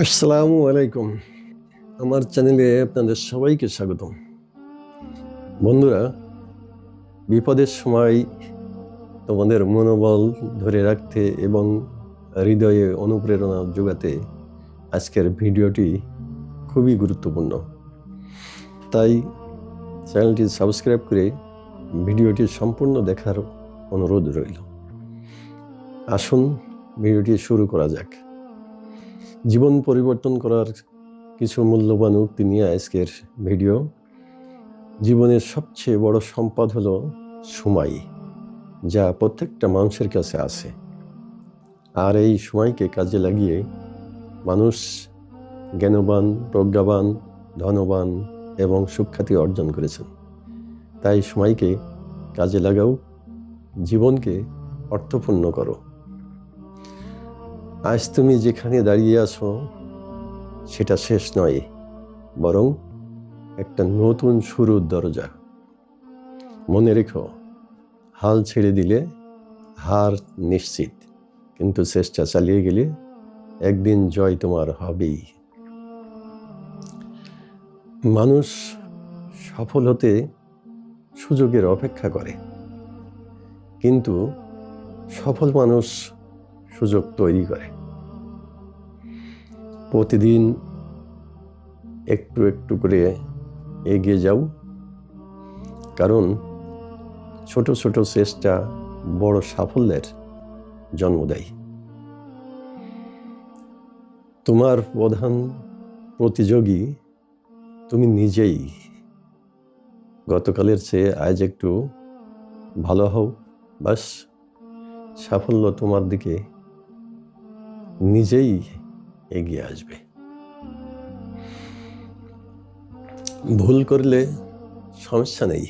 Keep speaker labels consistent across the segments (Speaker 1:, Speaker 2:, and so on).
Speaker 1: আসসালামু আলাইকুম। আমার চ্যানেলে আপনাদের সবাইকে স্বাগতম। বন্ধুরা, বিপদের সময় তোমাদের মনোবল ধরে রাখতে এবং হৃদয়ে অনুপ্রেরণা যোগাতে আজকের ভিডিওটি খুবই গুরুত্বপূর্ণ। তাই চ্যানেলটি সাবস্ক্রাইব করে ভিডিওটি সম্পূর্ণ দেখার অনুরোধ রইল। আসুন, ভিডিওটি শুরু করা যাক। জীবন পরিবর্তন করার কিছু মূল্যবান উক্তি নিয়ে আজকের ভিডিও। জীবনের সবচেয়ে বড় সম্পদ হলো সময়, যা প্রত্যেকটা মানুষের কাছে আছে। আর এই সময়কে কাজে লাগিয়ে মানুষ জ্ঞানবান, প্রজ্ঞাবান, ধনবান এবং সুখ্যাতি অর্জন করেছেন। তাই সময়কে কাজে লাগাও, জীবনকে অর্থপূর্ণ করো। আজ তুমি যেখানে দাঁড়িয়ে আছো, সেটা শেষ নয়, বরং একটা নতুন শুরুর দরজা। মনে রেখো, হাল ছেড়ে দিলে হার নিশ্চিত, কিন্তু চেষ্টা চালিয়ে গেলে একদিন জয় তোমার হবেই। মানুষ সফল হতে সুযোগের অপেক্ষা করে, কিন্তু সফল মানুষ সুযোগ তৈরি করে। প্রতিদিন একটু একটু করে এগিয়ে যাও। কারণ ছোট ছোট চেষ্টা বড় সাফল্যের জন্ম দেয়। তোমার প্রধান প্রতিযোগী তুমি নিজেই। গতকালের চেয়ে আজ একটু ভালো হও, বাস সাফল্য তোমার দিকে নিজেই এগিয়ে আসবে। ভুল করলে সমস্যা নেই,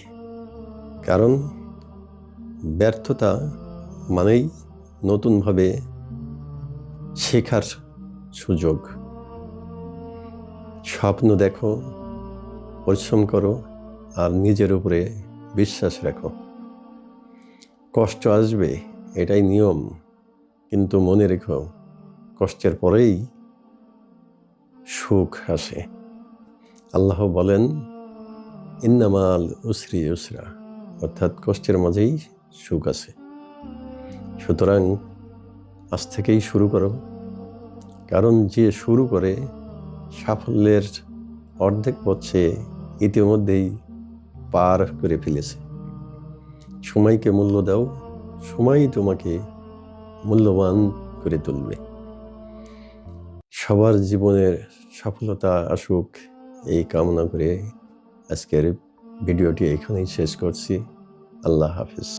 Speaker 1: কারণ ব্যর্থতা মানেই নতুনভাবে শেখার সুযোগ। স্বপ্ন দেখো, পরিশ্রম করো, আর নিজের উপরে বিশ্বাস রাখো। কষ্ট আসবে, এটাই নিয়ম, কিন্তু মনে রেখো কষ্টের পরেই সুখ আসে। আল্লাহ বলেন, ইন্নামাল উসরি উসরা অর্থাৎ কষ্টের মাঝেই সুখ আছে সুতরাং আজ থেকেই শুরু করো। কারণ যে শুরু করে, সাফল্যের অর্ধেক পথে ইতিমধ্যেই পার করে ফেলেছে। সময়কে মূল্য দাও, সময়ই তোমাকে মূল্যবান করে তুলবে। সবার জীবনের সফলতা আসুক এই কামনা করে আজকের ভিডিওটি এখানেই শেষ করছি। আল্লাহ হাফিজ।